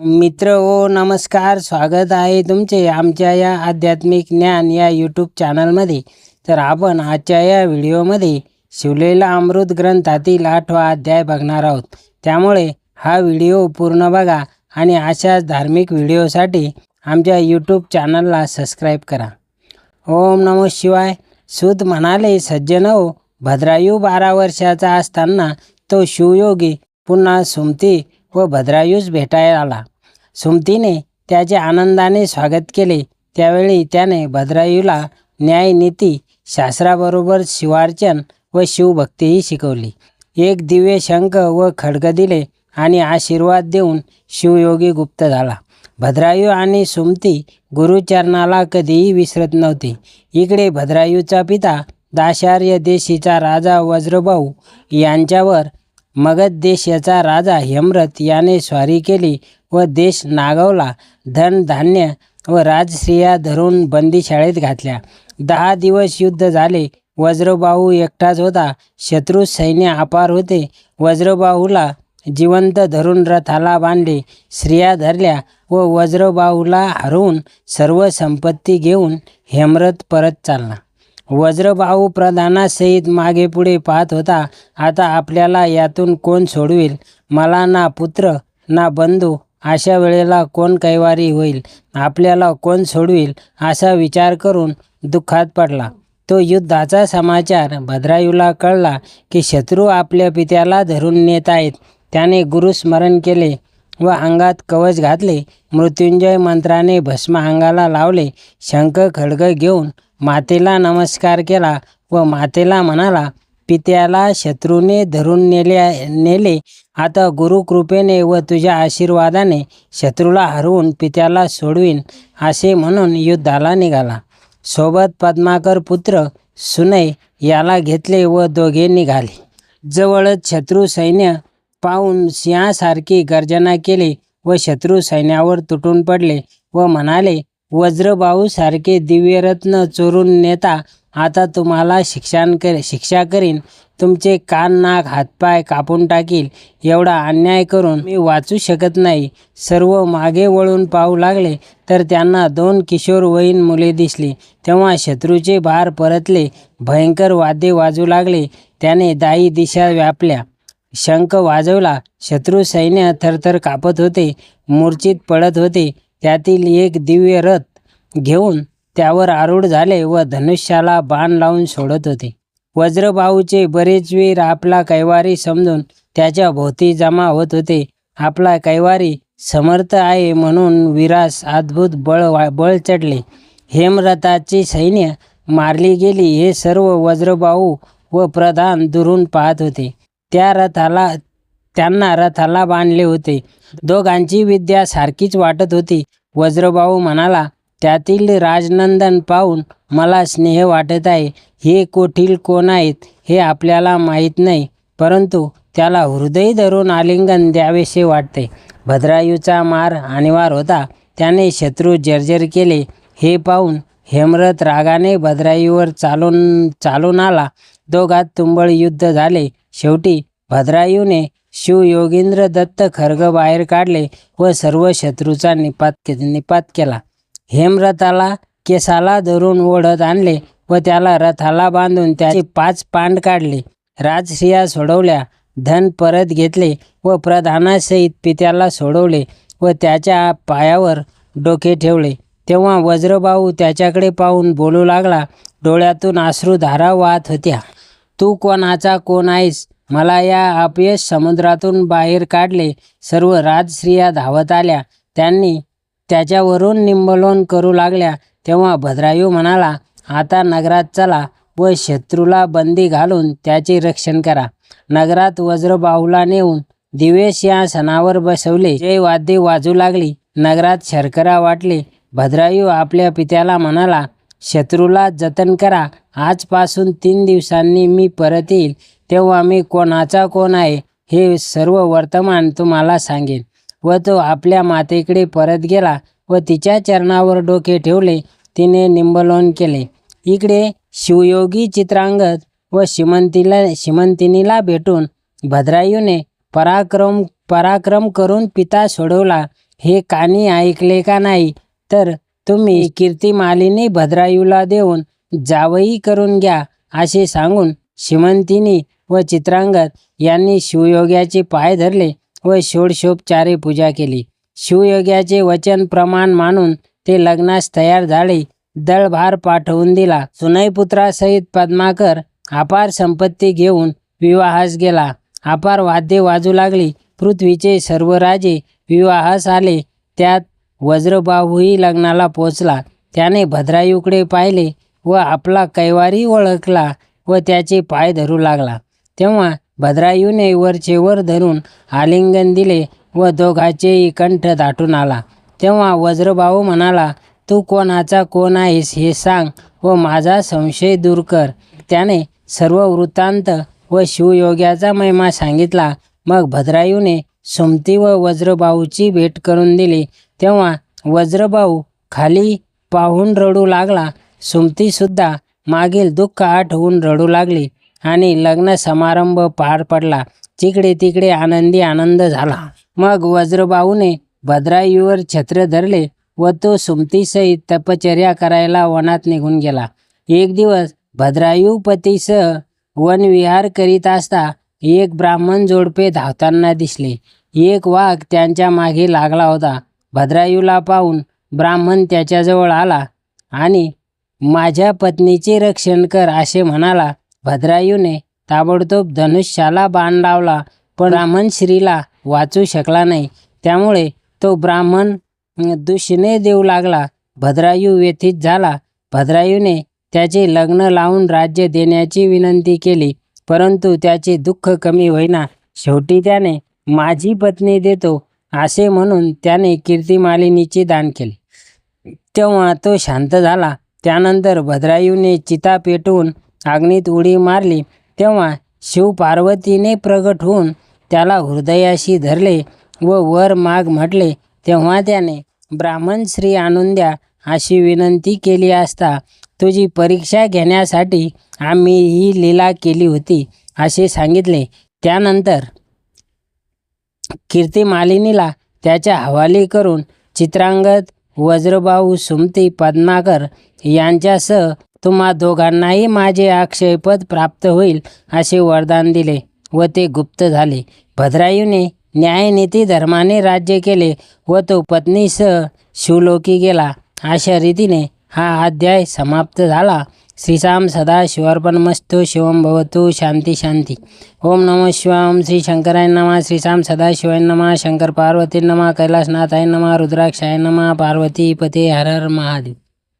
मित्र ओ नमस्कार. स्वागत आहे तुमचे आमच्या या आध्यात्मिक ज्ञान या यूट्यूब चॅनलमध्ये तर आपण आजच्या या व्हिडिओमध्ये शिवलेला अमृत ग्रंथातील आठवा अध्याय बघणार आहोत. त्यामुळे हा व्हिडिओ पूर्ण बघा आणि अशाच धार्मिक व्हिडिओसाठी आमच्या यूट्यूब चॅनलला सबस्क्राईब करा. ओम नमो शिवाय. सूत म्हणाले सज्जन हो भद्रायू बारा वर्षाचा असताना तो शिवयोगी पुन्हा सुमती व भद्रायूस भेटायला आला. सुमतीने त्याचे आनंदाने स्वागत केले. त्यावेळी त्याने भद्रायूला न्यायनीती शास्त्राबरोबर शिवार्चन व शिवभक्तीही शिकवली. एक दिव्य शंख व खडग दिले आणि आशीर्वाद देऊन शिवयोगी गुप्त झाला. भद्रायू आणि सुमती गुरुचरणाला कधीही विसरत नव्हते. इकडे भद्रायूचा पिता दाशार्य देशीचा राजा वज्रभाऊ यांच्यावर मगध देशाचा राजा हेमरथ याने स्वारी केली व देश नागवला धनधान्य व राजश्रिया धरून बंदीशाळेत घातल्या. दहा दिवस युद्ध झाले. वज्रबाहू एकटाच होता. शत्रू सैन्य अपार होते. वज्रबाहूला जिवंत धरून रथाला बांधले. स्त्रिया धरल्या व वज्रबाहूला हरवून सर्व संपत्ती घेऊन हेमरथ परत चालला. वज्रबाहू प्रधानासहित मागे पुढे पाहत होता आता आपल्याला यातून कोण सोडवेल? मला ना पुत्र ना बंधू अशा वेळेला कोण कैवारी होईल? आपल्याला कोण सोडवील? असा विचार करून दुःखात पडला. तो युद्धाचा समाचार भद्रायूला कळला की शत्रू आपल्या पित्याला धरून नेत आहेत. त्याने गुरुस्मरण केले व अंगात कवच घातले. मृत्युंजय मंत्राने भस्म अंगाला लावले. शंख खडग घेऊन मातेला नमस्कार केला व मातेला म्हणाला पित्याला शत्रूने धरून नेले नेले. आता गुरुकृपेने व तुझ्या आशीर्वादाने शत्रूला हरवून पित्याला सोडवीन असे म्हणून युद्धाला निघाला. सोबत पद्माकर पुत्र सुनय याला घेतले व दोघे निघाले जवळच शत्रू सैन्य पाहून सिंहासारखी गर्जना केली व शत्रू सैन्यावर तुटून पडले व म्हणाले वज्रबाहूसारखे दिव्यरत्न चोरून नेता आता तुम्हाला शिक्षण कर शिक्षा करीन. तुमचे कान नाक हातपाय कापून टाकील. एवढा अन्याय करून मी वाचू शकत नाही. सर्व मागे वळून पाहू लागले तर त्यांना दोन किशोरवयीन मुले दिसली. तेव्हा शत्रूचे भार परतले भयंकर वाद्य वाजू लागले. त्याने दाई दिशा व्यापल्या. शंख वाजवला. शत्रू सैन्य थरथर कापत होते मूर्छित पडत होते. त्यातील एक दिव्य रथ घेऊन त्यावर आरूढ झाले व धनुष्याला बाण लावून सोडत होते. वज्रबाहूचे बरेच वीर आपला कैवारी समजून त्याच्या भोवती जमा होत होते. आपला कैवारी समर्थ आहे म्हणून विरास अद्भुत बळ वा बळ चढले. हेमरथाची सैन्य मारली गेली हे सर्व वज्रबाहू व प्रधान दुरून पाहत होते. त्या रथाला त्यांना रथाला बांधले होते. दोघांची विद्या सारखीच वाटत होती. वज्रबाहू म्हणाला त्यातील राजनंदन पाहून मला स्नेह वाटत आहे. हे कोठील कोण आहेत हे आपल्याला माहीत नाही परंतु त्याला हृदय धरून आलिंगन द्यावेसे वाटते. भद्रायूचा मार अनिवार्य होता. त्याने शत्रू जर्जर केले. हे पाहून हेमरथ रागाने भद्रायूवर चालून चालून आला. दोघात तुंबळ युद्ध झाले. शेवटी भद्रायूने शिव योगींद्र दत्त खर्ग बाहेर काढले व सर्व शत्रूचा निपात के निपात केला. हेमरथाला केसाला धरून ओढत आणले व त्याला रथाला बांधून त्याचे पाच पांड काढले. राजश्रिया सोडवल्या धन परत घेतले व प्रधानासहित पित्याला सोडवले व त्याच्या पायावर डोके ठेवले. तेव्हा वज्रबाहू त्याच्याकडे पाहून बोलू लागला डोळ्यातून अश्रुधारा वाहत होत्या. तू कोणाचा कोण आहेस? मला या अपयश समुद्रातून बाहेर काढले. सर्व राजश्रिया धावत आल्या. त्यांनी त्याच्यावरून निंबलोन करू लागल्या तेव्हा भद्रायू म्हणाला आता नगरात चला व शत्रूला बंदी घालून त्याचे रक्षण करा. नगरात वज्रबाहूला नेऊन दिवेश या सणावर बसवले. जय वाद्ये वाजू लागली. नगरात शर्करा वाटले. भद्रायू आपल्या पित्याला म्हणाला शत्रूला जतन करा. आजपासून तीन दिवसांनी मी परत येईल तेव्हा मी कोणाचा कोण आहे हे सर्व वर्तमान तुम्हाला सांगेन. व तो आपल्या मातेकडे परत गेला व तिच्या चरणावर डोके ठेवले. तिने निंबलोन केले. इकडे शिवयोगी चित्रांगद व शिमंतीला शिमंतिनीला भेटून भद्रायूने पराक्रम पराक्रम करून पिता सोडवला. हे कानी ऐकले का नाही? तर तुम्ही कीर्तिमालिनी भद्रायूला देऊन जावई करून घ्या असे सांगून श्रीमंतिनी व चित्रांगद यांनी शिवयोग्याचे पाय धरले. व षोडशोपचारे पूजा केली. शिवयोग्याचे वचन प्रमाण मानून ते लग्नास तयार झाले. दळभार पाठवून दिला. सुनैपुत्रासहित पद्माकर अपार संपत्ती घेऊन विवाहास गेला. अपार वाद्ये वाजू लागली. पृथ्वीचे सर्व राजे विवाहास आले. त्यात वज्रबाहूही लग्नाला पोचला. त्याने भद्रायूकडे पाहिले व आपला कैवारी ओळखला व त्याचे पाय धरू लागला. तेव्हा भद्रायूने वरचे वर धरून आलिंगन दिले व दोघाचेही कंठ दाटून आला. तेव्हा वज्रभाऊ म्हणाला तू कोणाचा कोण आहेस हे सांग व माझा संशय दूर कर. त्याने सर्व वृत्तांत व शिवयोग्याचा महिमा सांगितला. मग भद्रायूने सुमती व वज्रभाऊची भेट करून दिली. तेव्हा वज्रभाऊ खाली पाहून रडू लागला. सुमतीसुद्धा मागील दुःख आठवून रडू लागली. आणि लग्न समारंभ पार पडला. तिकडे तिकडे आनंदी आनंद झाला. मग वज्रबाहूने भद्रायूवर छत्र धरले व तो सुमतीसहित तपचर्या करायला वनात निघून गेला. एक दिवस भद्रायू पतीसह वनविहार करीत असता एक ब्राह्मण जोडपे धावताना दिसले. एक वाघ त्यांच्या मागे लागला होता. भद्रायूला पाहून ब्राह्मण त्याच्याजवळ आला आणि माझ्या पत्नीचे रक्षण कर असे म्हणाला. भद्रायूने ताबडतोब धनुष्याला बाण लावला पण ब्राह्मण श्रीला वाचू शकला नाही. त्यामुळे तो ब्राह्मण दुषणे देऊ लागला. भद्रायू व्यथित झाला. भद्रायूने त्याचे लग्न लावून राज्य देण्याची विनंती केली परंतु त्याचे दुःख कमी होईना. शेवटी त्याने माझी पत्नी देतो असे म्हणून त्याने कीर्तिमालिनीचे दान केले. तेव्हा तो शांत झाला. त्यानंतर भद्रायूने चिता पेटवून अग्नीत उडी मारली तेव्हा शिव पार्वतीने प्रगट होऊन त्याला हृदयाशी धरले व वर माग म्हटले तेव्हा त्याने ब्राह्मण श्री आणून द्या अशी विनंती केली असता तुझी परीक्षा घेण्यासाठी आम्ही ही लीला केली होती असे सांगितले. त्यानंतर कीर्तिमालिनीला त्याच्या हवाली करून चित्रांगद वज्रबाहू सुमती पद्माकर यांच्यासह तुम्हा दोघांनाही माझे अक्षयपद प्राप्त होईल असे वरदान दिले व ते गुप्त झाले. भद्रायूने न्यायनीती धर्माने राज्य केले व तो पत्नीसह शिवलोकी गेला. अशा रीतीने हा अध्याय समाप्त झाला. श्रीसाम सदा शिवार्पणमस्तु शिवम भवतु शांती शांती. ओम नमः शिवाम श्री शंकराय नमः श्रीसाम सदा शिवाय नमः शंकर पार्वती नमः कैलासनाथाय नमः रुद्राक्षाय नमः पार्वती पते हर हर महादेव.